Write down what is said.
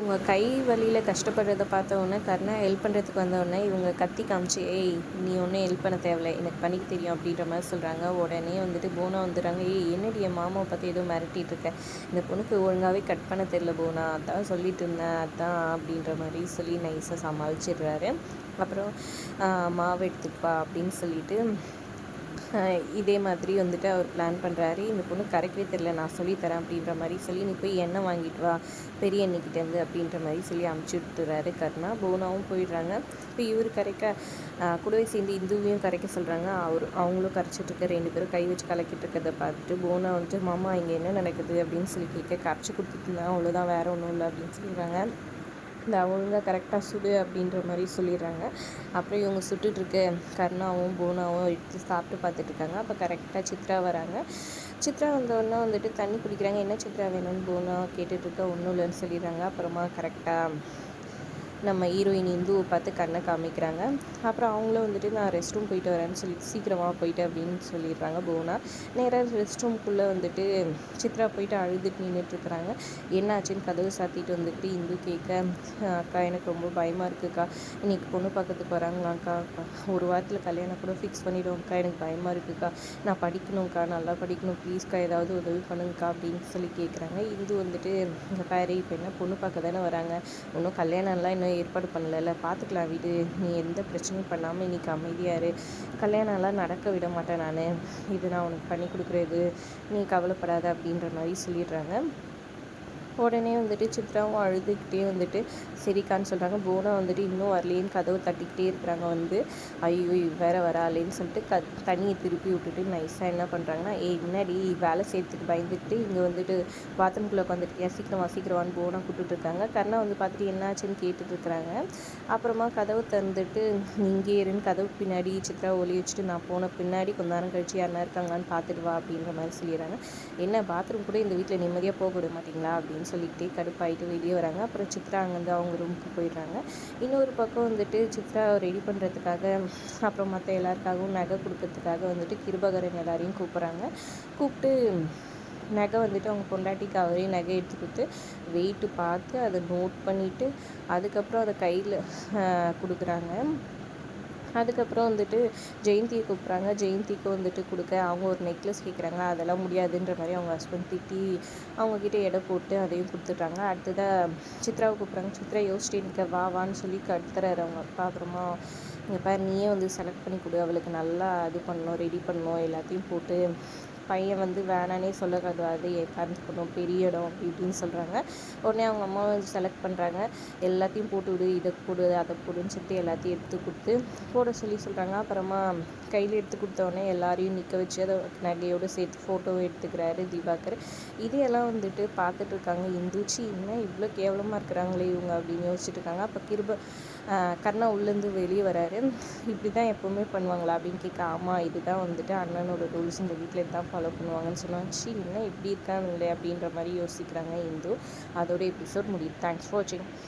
இவங்க கை வலியில் கஷ்டப்படுறத பார்த்த உடனே கர்ணா ஹெல்ப் பண்ணுறதுக்கு வந்த உடனே இவங்க கத்தி காமிச்சு ஏய் நீ ஒன்றும் ஹெல்ப் பண்ண தேவையில்ல. எனக்கு பண்ணிக்க தெரியும் அப்படின்ற மாதிரி சொல்கிறாங்க உடனே வந்துட்டு போனா வந்துடுறாங்க. ஏய் என்னடி என் மாமாவை பற்றி ஏதோ மிரட்டிட்டு இருக்க? இந்த பொண்ணுக்கு ஒழுங்காகவே கட் பண்ண தெரில போனா. அதான் சொல்லிட்டு இருந்தேன். அதான் அப்படின்ற மாதிரி சொல்லி நைஸாக சமாளிச்சிடுறாரு. அப்புறம் மாவு எடுத்துப்பா அப்படின்னு சொல்லிட்டு இதே மாதிரி வந்துட்டு அவர் பிளான் பண்ணுறாரு இந்த பொண்ணு கரெக்டே தெரில நான் சொல்லித்தரேன் அப்படின்ற மாதிரி சொல்லி நீ போய் எண்ணெய் வாங்கிட்டு வா பெரிய எண்ணெய்கிட்டேருந்து அப்படின்ற மாதிரி சொல்லி அமுச்சு விட்டுறாரு கர்ணா. போனாவும் போயிடுறாங்க. இப்போ இவர் கரைக்க கூடவே சேர்ந்து இந்துவையும் கரைக்க சொல்கிறாங்க அவர் அவங்களும் கரைச்சிட்டு இருக்க ரெண்டு பேரும் கை வச்சு கலக்கிட்டு இருக்கிறத பார்த்துட்டு போனா வந்துட்டு மாமா இங்கே என்ன நடக்குது? அப்படின்னு சொல்லி கேட்க கரைச்சி கொடுத்துட்டு இருந்தேன் அவ்வளோதான் வேறு ஒன்றும் இல்லை அப்படின்னு சொல்லிடுறாங்க. இந்த ஒழுங்காக கரெக்டாக சுடு அப்படின்ற மாதிரி சொல்லிடுறாங்க. அப்புறம் இவங்க சுட்டுட்ருக்க கர்ணாவும் போனாவும் எடுத்து சாப்பிட்டு பார்த்துட்டு இருக்காங்க அப்போ கரெக்டாக சித்ரா வராங்க. சித்ரா வந்தோடனே வந்துட்டு தண்ணி குடிக்கிறாங்க. என்ன சித்ரா வேணும்னு போனா கேட்டுட்ருக்க? ஒன்றும் இல்லைன்னு சொல்லிடுறாங்க. அப்புறமா கரெக்டாக நம்ம ஹீரோயின் இந்துவை பார்த்து கண்ணை காமிக்கிறாங்க. அப்புறம் அவங்களும் வந்துட்டு நான் ரெஸ்ட் ரூம் போயிட்டு வரேன்னு சொல்லி சீக்கிரமாக போயிட்டு அப்படின்னு சொல்லிடுறாங்க போனா நேராக ரெஸ்ட் ரூம்குள்ளே வந்துட்டு சித்ரா போயிட்டு அழுதுட்டு நின்றுட்டுருக்குறாங்க என்னாச்சுன்னு கதவு சாத்திட்டு வந்துட்டு இந்து கேட்க அக்கா எனக்கு ரொம்ப பயமாக இருக்குக்கா. இன்னைக்கு பொண்ணு பக்கத்துக்கு வராங்களாக்கா ஒரு வாரத்தில் கல்யாணம் கூட ஃபிக்ஸ் பண்ணிவிடுவோம்க்கா எனக்கு பயமாக இருக்குக்கா. நான் படிக்கணும்க்கா. நல்லா படிக்கணும். ப்ளீஸ்க்கா ஏதாவது உதவி பண்ணுங்கக்கா அப்படின்னு சொல்லி கேட்குறாங்க. இந்து வந்துட்டு இங்கே பாரு இப்போ என்ன பொண்ணு பார்க்க தானே வராங்க. இன்னும் கல்யாணம்லாம் இன்னும் ஏற்பாடு பண்ணல பார்த்துக்கலாம் வீடு. நீ எந்த பிரச்சனையும் பண்ணாமல் இன்னைக்கு அமைதியாக இரு. கல்யாணம்லாம் நடக்க விட மாட்டேன் நான். இது நான் உனக்கு பண்ணி கொடுக்குறது. நீ கவலைப்படாத அப்படின்ற மாதிரி சொல்லிடுறாங்க. உடனே வந்துட்டு சித்ராவும் அழுதுகிட்டே வந்துட்டு சரிக்கான்னு சொல்கிறாங்க போனா வந்துட்டு இன்னும் வரலேன்னு கதவு தட்டிக்கிட்டே இருக்கிறாங்க வந்து. ஐயோ வேற வராளேன்னு சொல்லிட்டு க தண்ணியை திருப்பி விட்டுட்டு நைஸாக என்ன பண்ணுறாங்கன்னா ஏய் முன்னாடி வேலை செய்யறதுக்கு பயந்துட்டு இங்கே வந்துட்டு பாத்ரூம்குள்ளே உட்காந்துட்டு சீக்கிரம் சீக்கிரமான்னு போனா கூப்பிட்டுட்டு இருக்காங்க. கர்ணா வந்து பார்த்துட்டு என்னாச்சுன்னு கேட்டுட்டு இருக்கிறாங்க. அப்புறமா கதவு திறந்துட்டு இங்கே இருன்னு கதவு பின்னாடி சித்ரா ஒலி வச்சுட்டு நான் போன பின்னாடி கொஞ்ச நேரம் கழிச்சு யாருன்னா இருக்காங்களான்னு பார்த்துட்டு வா அப்படின்ற மாதிரி சொல்லிடுறாங்க. என்ன பாத்ரூம் கூட இந்த வீட்டில் நிம்மதியாக போக விட மாட்டிங்களா? அப்படின்னு சொல்லிக்கிட்டே கடுப்பாயிட்டு வெளியே வராங்க. அப்புறம் சித்ரா அங்கேருந்து அவங்க ரூமுக்கு போயிடுறாங்க. இன்னொரு பக்கம் வந்துட்டு சித்ரா ரெடி பண்ணுறதுக்காக அப்புறம் மற்ற எல்லாருக்காகவும் நகை கொடுக்கறதுக்காக வந்துட்டு கிருபகரன் எல்லாரையும் கூப்பிட்றாங்க. கூப்பிட்டு நகை வந்துட்டு அவங்க பொண்டாட்டிக்கு அவரே நகை எடுத்து கொடுத்து வெயிட்டு பார்த்து அதை நோட் பண்ணிவிட்டு அதுக்கப்புறம் அதை கையில் கொடுக்குறாங்க. அதுக்கப்புறம் வந்துட்டு ஜெயந்தியை கூப்பிட்றாங்க. ஜெயந்திக்கு வந்துட்டு கொடுக்க அவங்க ஒரு நெக்லஸ் கேட்குறாங்க. அதெல்லாம் முடியாதுன்ற மாதிரி அவங்க ஹஸ்பண்ட் திட்டி அவங்கக்கிட்ட எடை போட்டு அதையும் கொடுத்துட்றாங்க. அடுத்ததாக சித்ராவை கூப்பிட்றாங்க. சித்ரா யோசிச்சுட்டு நிற்க வா வான்னு சொல்லி கடுத்துறாரு அவங்க அப்பா. அப்புறமா இங்கே பாரு நீயே வந்து செலக்ட் பண்ணி கொடு. அவளுக்கு நல்லா இது பண்ணணும் ரெடி பண்ணணும். எல்லாத்தையும் போட்டு பையன் வந்து வேணானே சொல்லக்கூடாது ஏற்காந்துக்கணும் பெரிய இடம் அப்படி இப்படின்னு சொல்கிறாங்க உடனே அவங்க அம்மா செலக்ட் பண்ணுறாங்க எல்லாத்தையும் போட்டு விடு இதை போடு அதை போடுன்னு சொல்லிட்டு எல்லாத்தையும் எடுத்து கொடுத்து போட சொல்லி சொல்கிறாங்க அப்புறமா கையில் எடுத்து கொடுத்தோடனே எல்லாரையும் நிற்க வச்சு அதை நகையோடு சேர்த்து ஃபோட்டோவும் எடுத்துக்கிறாரு தீபாகர் இதையெல்லாம் வந்துட்டு பார்த்துட்டு இருக்காங்க. இந்துச்சி என்ன இவ்வளோ கேவலமாக இருக்கிறாங்களே இவங்க? அப்படின்னு யோசிச்சுட்டு இருக்காங்க. அப்போ கிருப ஆஹ் உள்ளேருந்து வெளியே வராரு. இப்படி தான் எப்போவுமே பண்ணுவாங்களா அப்படின்னு கேட்க ஆமாம் இதுதான் வந்துட்டு அண்ணனோட ரூல்ஸ் இந்த வீட்டில் இதுதான் ஃபாலோ பண்ணுவாங்கன்னு சொன்னாங்க என்ன இப்படி இருக்காங்களே அப்படின்ற மாதிரி யோசிக்கிறாங்க இந்து. அதோட எபிசோட் முடியுது. தேங்க்ஸ் ஃபார் வாட்சிங்